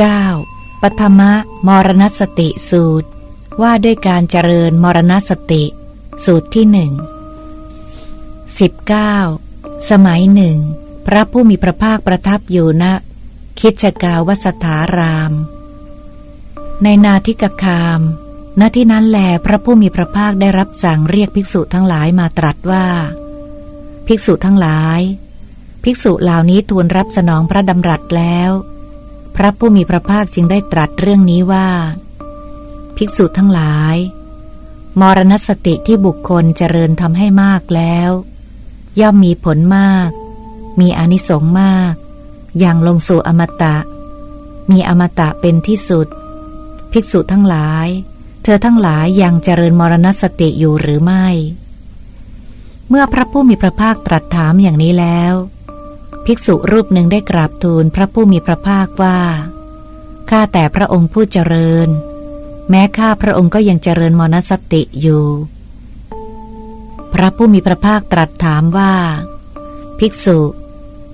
9. ปฐมะมรณสติสูตร ว่าด้วยการเจริญมรณสติ สูตรที่หนึ่ง 19. สมัยหนึ่ง พระผู้มีพระภาคประทับอยู่ณคิจกาวสถาราม ในนาทิกคาม ณที่นั้นแลพระผู้มีพระภาคได้รับสั่งเรียกภิกษุทั้งหลายมาตรัสว่า ภิกษุทั้งหลาย ภิกษุเหล่านี้ทูลรับสนองพระดำรัสแล้ว พระผู้มีพระภาคจึงได้ตรัสเรื่องนี้ว่า ภิกษุทั้งหลาย มรณสติที่บุคคลเจริญทำให้มากแล้ว ย่อมมีผลมาก มีอนิสงส์มาก อย่างลงสู่อมตะ มีอมตะเป็นที่สุด ภิกษุทั้งหลาย เธอทั้งหลายยังเจริญมรณสติอยู่หรือไม่ เมื่อพระผู้มีพระภาคตรัสถามอย่างนี้แล้ว ภิกษุรูปหนึ่งได้กราบทูลพระผู้มีพระภาคว่า ข้าแต่พระองค์ผู้เจริญ แม้ข้าพระองค์ก็ยังเจริญมรณสติอยู่ พระผู้มีพระภาคตรัสถามว่า ภิกษุ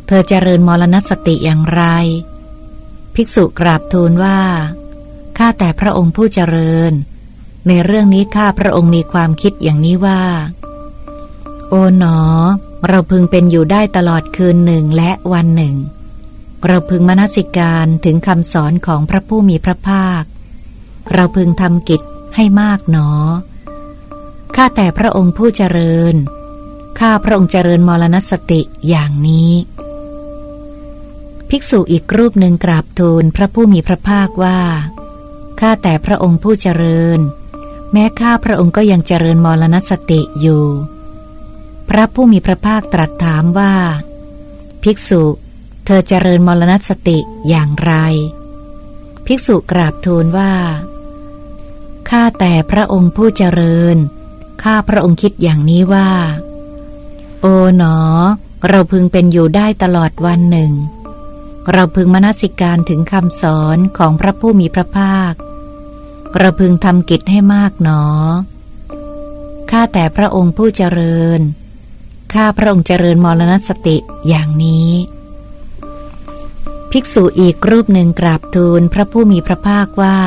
เธอเจริญมรณสติอย่างไร ภิกษุกราบทูลว่า ข้าแต่พระองค์ผู้เจริญ ในเรื่องนี้ข้าพระองค์มีความคิดอย่างนี้ว่า โอ๋หนอ เราพึงเป็นอยู่ได้ตลอดคืนหนึ่งและวันหนึ่ง เราพึงมนสิการถึงคำสอนของพระผู้มีพระภาค เราพึงทำกิจให้มากหนอ ข้าแต่พระองค์ผู้เจริญ ข้าพระองค์เจริญมรณสติอย่างนี้ ภิกษุอีกรูปหนึ่งกราบทูลพระผู้มีพระภาคว่า ข้าแต่พระองค์ผู้เจริญ แม้ข้าพระองค์ก็ยังเจริญมรณสติอยู่ พระผู้มีพระภาคตรัสถามว่า ภิกษุ เธอเจริญมรณสติอย่างไร ภิกษุกราบทูลว่า ข้าแต่พระองค์ผู้เจริญ ข้าพระองค์คิดอย่างนี้ว่า โอ๋หนอ เราพึงเป็นอยู่ได้ตลอดวันหนึ่ง เราพึงมนสิการถึงคำสอนของพระผู้มีพระภาค เราพึงทำกิจให้มากหนอ ข้าแต่พระองค์ผู้เจริญ ข้าพระองค์เจริญมรณสติอย่างนี้ ภิกษุอีกรูปหนึ่งกราบทูลพระผู้มีพระภาคว่า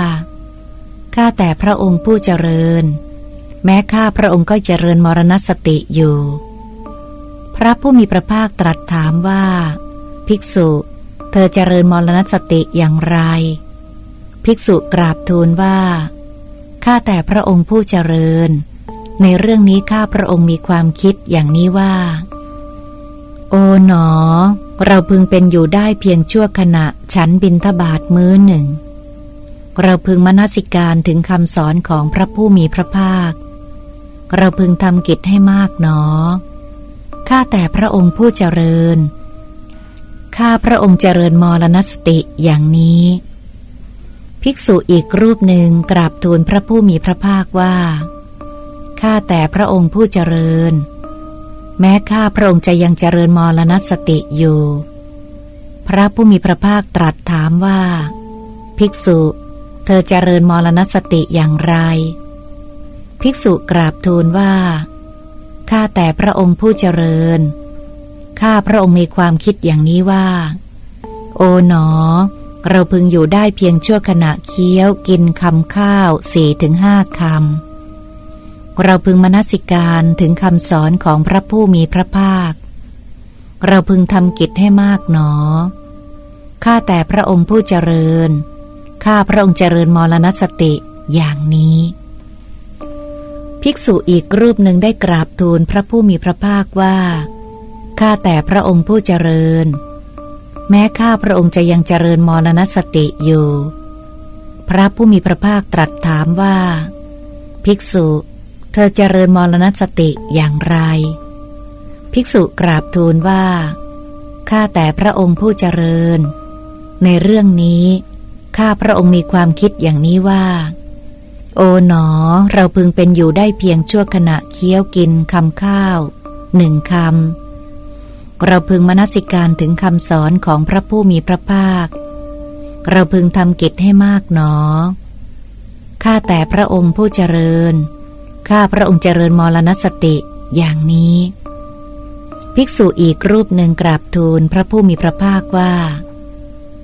ข้าแต่พระองค์ผู้เจริญ แม้ข้าพระองค์ก็เจริญมรณสติอยู่ พระผู้มีพระภาคตรัสถามว่า ภิกษุ เธอเจริญมรณสติอย่างไร ภิกษุกราบทูลว่า ข้าแต่พระองค์ผู้เจริญ ในเรื่องนี้ข้าพระองค์มีความคิดอย่างนี้ว่า โอ๋หนอ เราพึงเป็นอยู่ได้เพียงชั่วขณะฉันบินทบาทมื้อหนึ่ง เราพึงมนสิการถึงคำสอนของพระผู้มีพระภาค เราพึงทำกิจให้มากหนอ ข้าแต่พระองค์ผู้เจริญ ข้าพระองค์เจริญมรณสติอย่างนี้ภิกษุอีกรูปหนึ่งกราบทูลพระผู้มีพระภาคว่า ข้าแต่พระองค์ผู้เจริญ แม้ข้าพระองค์จะยังเจริญมรณสติอยู่ พระผู้มีพระภาคตรัสถามว่า ภิกษุ เธอเจริญมรณสติอย่างไร ภิกษุกราบทูลว่าข้าแต่พระองค์ผู้เจริญ ข้าพระองค์มีความคิดอย่างนี้ว่า โอ๋หนอ เราพึงอยู่ได้เพียงชั่วขณะเคี้ยวกินคำข้าวสี่ถึงห้าคำ เราพึงมนสิการถึงคำสอนของพระผู้มีพระภาค เราพึงทำกิจให้มากหนอ ข้าแต่พระองค์ผู้เจริญ ข้าพระองค์เจริญมรณสติอย่างนี้ ภิกษุอีกรูปหนึ่งได้กราบทูลพระผู้มีพระภาคว่า ข้าแต่พระองค์ผู้เจริญ แม้ข้าพระองค์จะยังเจริญมรณสติอยู่ พระผู้มีพระภาคตรัสถามว่า ภิกษุ เธอเจริญมรณสติอย่างไร ภิกษุกราบทูลว่า ข้าแต่พระองค์ผู้เจริญ ในเรื่องนี้ ข้าพระองค์มีความคิดอย่างนี้ว่า โอ๋หนอ เราพึงเป็นอยู่ได้เพียงชั่วขณะเคี้ยวกินคำข้าวหนึ่งคำ เราพึงมนสิการถึงคำสอนของพระผู้มีพระภาค เราพึงทำกิจให้มากหนอ ข้าแต่พระองค์ผู้เจริญ ข้าพระองค์เจริญมรณสติอย่างนี้ ภิกษุอีกรูปหนึ่งกราบทูลพระผู้มีพระภาคว่า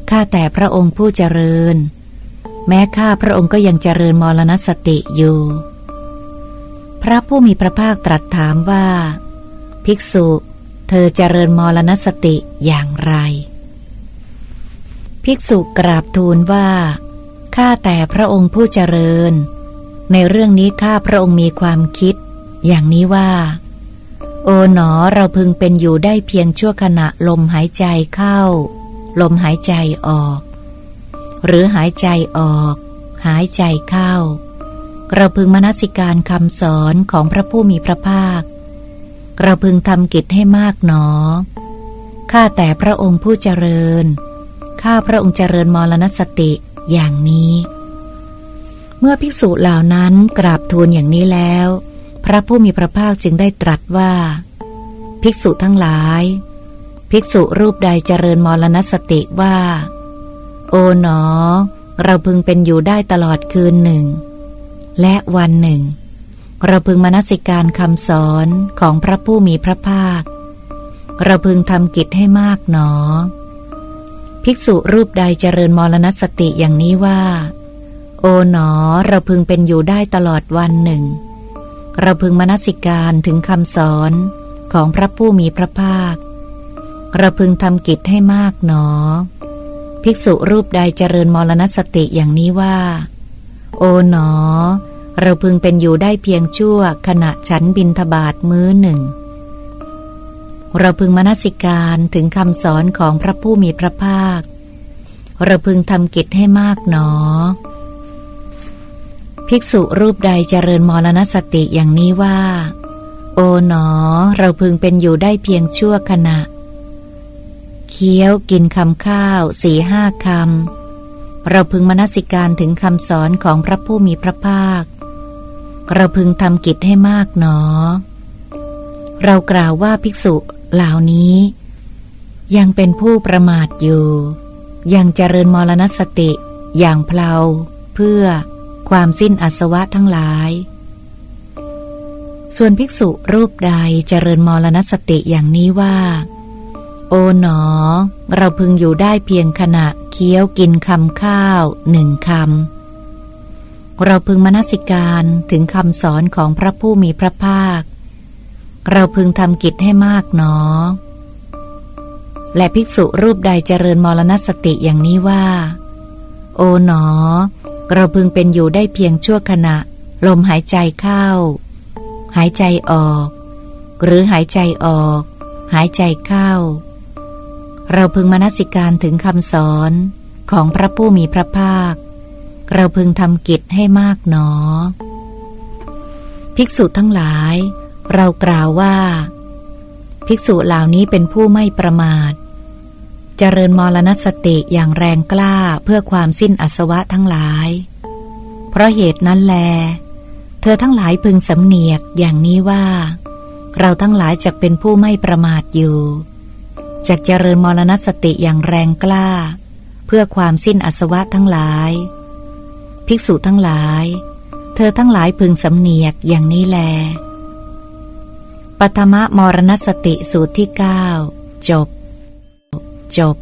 ข้าแต่พระองค์ผู้เจริญ แม้ข้าพระองค์ก็ยังเจริญมรณสติอยู่ พระผู้มีพระภาคตรัสถามว่า ภิกษุ เธอเจริญมรณสติอย่างไร ภิกษุกราบทูลว่าข้าแต่พระองค์ผู้เจริญ ในเรื่องนี้ข้าพระองค์มีความคิด อย่างนี้ว่า โอ๋หนอเราพึงเป็นอยู่ได้เพียงชั่วขณะลมหายใจเข้า ลมหายใจออก หรือหายใจออก หายใจเข้า เราพึงมนสิการคำสอนของพระผู้มีพระภาค เราพึงทำกิจให้มากหนอ ข้าแต่พระองค์ผู้เจริญ ข้าพระองค์เจริญมรณสติอย่างนี้ เมื่อภิกษุเหล่านั้นกราบทูลอย่างนี้แล้ว พระผู้มีพระภาคจึงได้ตรัสว่า ภิกษุทั้งหลาย ภิกษุรูปใดเจริญมรณสติว่า โอ๋หนอ เราพึงเป็นอยู่ได้ตลอดคืนหนึ่ง และวันหนึ่ง เราพึงมนสิการคำสอนของพระผู้มีพระภาค เราพึงทำกิจให้มากหนอ ภิกษุรูปใดเจริญมรณสติอย่างนี้ว่า โอ๋หนอเราพึงเป็นอยู่ได้ตลอดวันหนึ่ง เราพึงมนสิการถึงคำสอนของพระผู้มีพระภาค เราพึงทำกิจให้มากหนอ ภิกษุรูปใดเจริญมรณสติอย่างนี้ว่า โอ๋หนอ เราพึงเป็นอยู่ได้เพียงชั่วขณะฉันบินทบาทมื้อหนึ่ง เราพึงมนสิการถึงคำสอนของพระผู้มีพระภาค เราพึงทำกิจให้มากหนอ ภิกษุรูปใดเจริญมรณสติอย่างนี้ว่า โอ๋หนอ เราพึงเป็นอยู่ได้เพียงชั่วขณะ เคี้ยวกินคำข้าวสี่ห้าคำ เราพึงมนสิการถึงคำสอนของพระผู้มีพระภาค เราพึงทำกิจให้มากหนอ เรากล่าวว่าภิกษุเหล่านี้ ยังเป็นผู้ประมาทอยู่ ยังเจริญมรณสติอย่างเพลาเพื่อ ความสิ้นอาสวะทั้งหลาย ส่วนภิกษุรูปใดเจริญมรณสติอย่างนี้ว่า โอ๋หนอ เราพึงอยู่ได้เพียงขณะเคี้ยวกินคำข้าวหนึ่งคำ เราพึงมนสิการถึงคำสอนของพระผู้มีพระภาค เราพึงทำกิจให้มากหนอ และภิกษุรูปใดเจริญมรณสติอย่างนี้ว่า โอ๋หนอ เราพึงเป็นอยู่ได้เพียงชั่วขณะ ลมหายใจเข้า หายใจออก หรือหายใจออก หายใจเข้า เราพึงมนสิการถึงคำสอนของพระผู้มีพระภาค เราพึงทำกิจให้มากหนอ ภิกษุทั้งหลาย เรากล่าวว่า ภิกษุเหล่านี้เป็นผู้ไม่ประมาท เจริญมรณสติอย่างแรงกล้าเพื่อความสิ้นอสวะทั้งหลาย เพราะเหตุนั้นแล เธอทั้งหลายพึงสำเนียกอย่างนี้ว่า เราทั้งหลายจะเป็นผู้ไม่ประมาทอยู่จากเจริญมรณสติอย่างแรงกล้า เพื่อความสิ้นอสวะทั้งหลาย ภิกษุทั้งหลาย เธอทั้งหลายพึงสำเนียกอย่างนี้แลปฐมะมรณสติสูตรที่เก้าจบ จบ